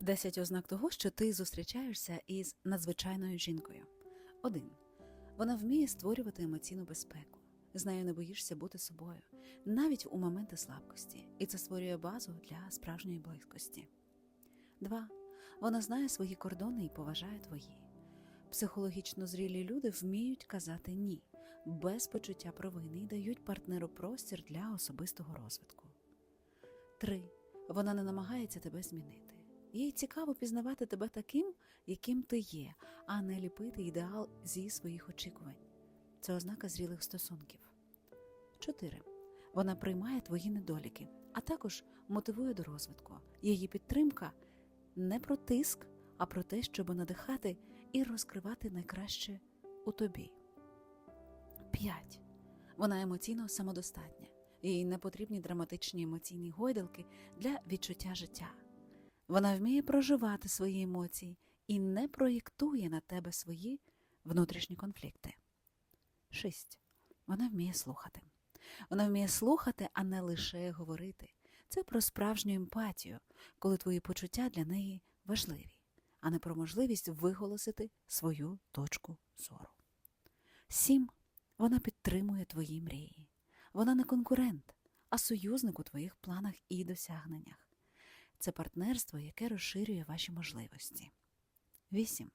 10 ознак того, що ти зустрічаєшся із надзвичайною жінкою. 1. Вона вміє створювати емоційну безпеку. З нею не боїшся бути собою, навіть у моменти слабкості, і це створює базу для справжньої близькості. 2. Вона знає свої кордони і поважає твої. Психологічно зрілі люди вміють казати ні, без почуття провини і дають партнеру простір для особистого розвитку. 3. Вона не намагається тебе змінити. Їй цікаво пізнавати тебе таким, яким ти є, а не ліпити ідеал зі своїх очікувань. Це ознака зрілих стосунків. 4. Вона приймає твої недоліки, а також мотивує до розвитку. Її підтримка не про тиск, а про те, щоб надихати і розкривати найкраще у тобі. 5. Вона емоційно самодостатня. Їй не потрібні драматичні емоційні гойдалки для відчуття життя. Вона вміє проживати свої емоції і не проєктує на тебе свої внутрішні конфлікти. 6. Вона вміє слухати. Вона вміє слухати, а не лише говорити. Це про справжню емпатію, коли твої почуття для неї важливі, а не про можливість виголосити свою точку зору. 7. Вона підтримує твої мрії. Вона не конкурент, а союзник у твоїх планах і досягненнях. Це партнерство, яке розширює ваші можливості. 8.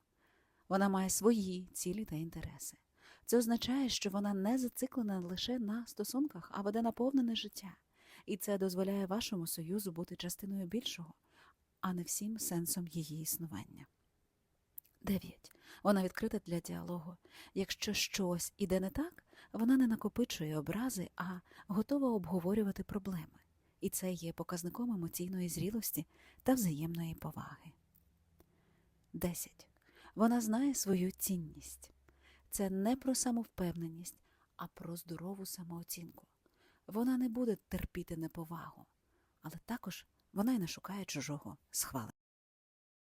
Вона має свої цілі та інтереси. Це означає, що вона не зациклена лише на стосунках, а веде наповнене життя. І це дозволяє вашому союзу бути частиною більшого, а не всім сенсом її існування. 9. Вона відкрита для діалогу. Якщо щось іде не так, вона не накопичує образи, а готова обговорювати проблеми. І це є показником емоційної зрілості та взаємної поваги. 10. Вона знає свою цінність. Це не про самовпевненість, а про здорову самооцінку. Вона не буде терпіти неповагу, але також вона й не шукає чужого схвалення.